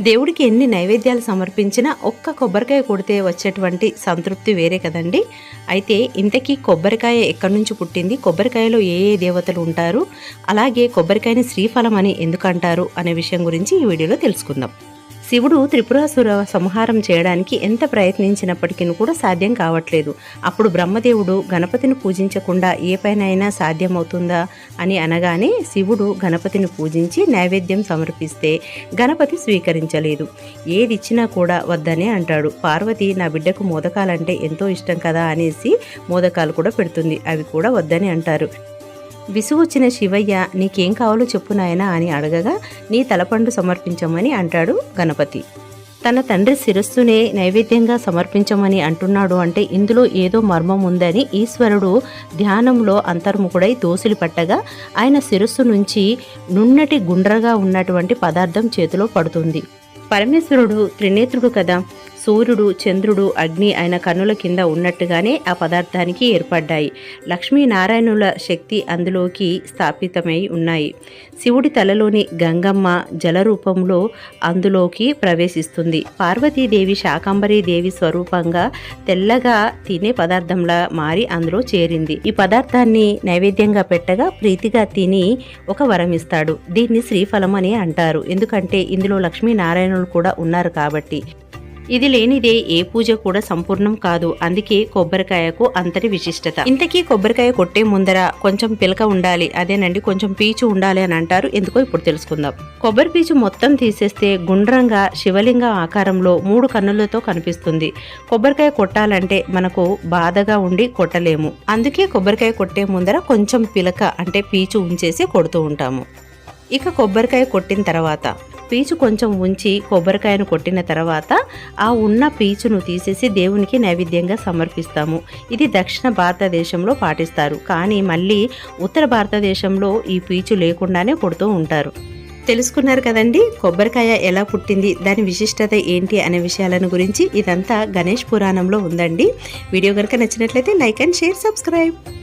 దేవుడికి ఎన్ని నైవేద్యాలు సమర్పించినా ఒక్క కొబ్బరికాయ కొడితే వచ్చేటువంటి సంతృప్తి వేరే కదండి. అయితే ఇంతకీ కొబ్బరికాయ ఎక్కడి నుంచి పుట్టింది? కొబ్బరికాయలో ఏ ఏ దేవతలు ఉంటారు? అలాగే కొబ్బరికాయని శ్రీఫలం అని ఎందుకంటారు? అనే విషయం గురించి ఈ వీడియోలో తెలుసుకుందాం. శివుడు త్రిపురాసుర సంహారం చేయడానికి ఎంత ప్రయత్నించినప్పటికీ కూడా సాధ్యం కావట్లేదు. అప్పుడు బ్రహ్మదేవుడు గణపతిని పూజించకుండా ఏ పైనైనా సాధ్యమవుతుందా అని అనగానే శివుడు గణపతిని పూజించి నైవేద్యం సమర్పిస్తే గణపతి స్వీకరించలేదు. ఏది ఇచ్చినా కూడా వద్దనే అంటాడు. పార్వతి నా బిడ్డకు మోదకాలంటే ఎంతో ఇష్టం కదా అనేసి మోదకాలు కూడా పెడుతుంది. అవి కూడా వద్దని అంటారు. విసుగొచ్చిన శివయ్య నీకేం కావాలో చెప్పు నాయనా అని అడగగా నీ తలపండు సమర్పించమని అంటాడు గణపతి. తన తండ్రి శిరస్సునే నైవేద్యంగా సమర్పించమని అంటున్నాడు అంటే ఇందులో ఏదో మర్మం ఉందని ఈశ్వరుడు ధ్యానంలో అంతర్ముఖుడై దోసులు పట్టగా ఆయన శిరస్సు నుంచి నున్నటి గుండ్రగా ఉన్నటువంటి పదార్థం చేతిలో పడుతుంది. పరమేశ్వరుడు త్రినేత్రుడు కదా సూర్యుడు చంద్రుడు అగ్ని ఆయన కన్నుల కింద ఉన్నట్టుగానే ఆ పదార్థానికి ఏర్పడ్డాయి. లక్ష్మీనారాయణుల శక్తి అందులోకి స్థాపితమై ఉన్నాయి. శివుడి తలలోని గంగమ్మ జల రూపంలో అందులోకి ప్రవేశిస్తుంది. పార్వతీదేవి శాకంబరీ దేవి స్వరూపంగా తెల్లగా తినే పదార్థంలా మారి అందులో చేరింది. ఈ పదార్థాన్ని నైవేద్యంగా పెట్టగా ప్రీతిగా తిని ఒక వరం ఇస్తాడు. దీన్ని శ్రీఫలం అని అంటారు. ఎందుకంటే ఇందులో లక్ష్మీనారాయణులు కూడా ఉన్నారు కాబట్టి. ఇది లేనిదే ఏ పూజ కూడా సంపూర్ణం కాదు. అందుకే కొబ్బరికాయకు అంతటి విశిష్టత. ఇంతకీ కొబ్బరికాయ కొట్టే ముందర కొంచెం పిలక ఉండాలి. అదేనండి కొంచెం పీచు ఉండాలి అని అంటారు. ఎందుకో ఇప్పుడు తెలుసుకుందాం. కొబ్బరి పీచు మొత్తం తీసేస్తే గుండ్రంగా శివలింగ ఆకారంలో మూడు కన్నులతో కనిపిస్తుంది. కొబ్బరికాయ కొట్టాలంటే మనకు బాధగా ఉండి కొట్టలేము. అందుకే కొబ్బరికాయ కొట్టే ముందర కొంచెం పిలక అంటే పీచు ఉంచేసి కొడుతూ ఉంటాము. ఇక కొబ్బరికాయ కొట్టిన తర్వాత పీచు కొంచెం ఉంచి కొబ్బరికాయను కొట్టిన తర్వాత ఆ ఉన్న పీచును తీసేసి దేవునికి నైవేద్యంగా సమర్పిస్తాము. ఇది దక్షిణ భారతదేశంలో పాటిస్తారు. కానీ మళ్ళీ ఉత్తర భారతదేశంలో ఈ పీచు లేకుండానే కొడుతూ ఉంటారు. తెలుసుకున్నారు కదండి? కొబ్బరికాయ ఎలా పుట్టింది? దాని విశిష్టత ఏంటి? అనే విషయాలను గురించి ఇదంతా గణేష్ పురాణంలో ఉందండి. వీడియో కనుక నచ్చినట్లయితే లైక్ అండ్ షేర్ సబ్స్క్రైబ్.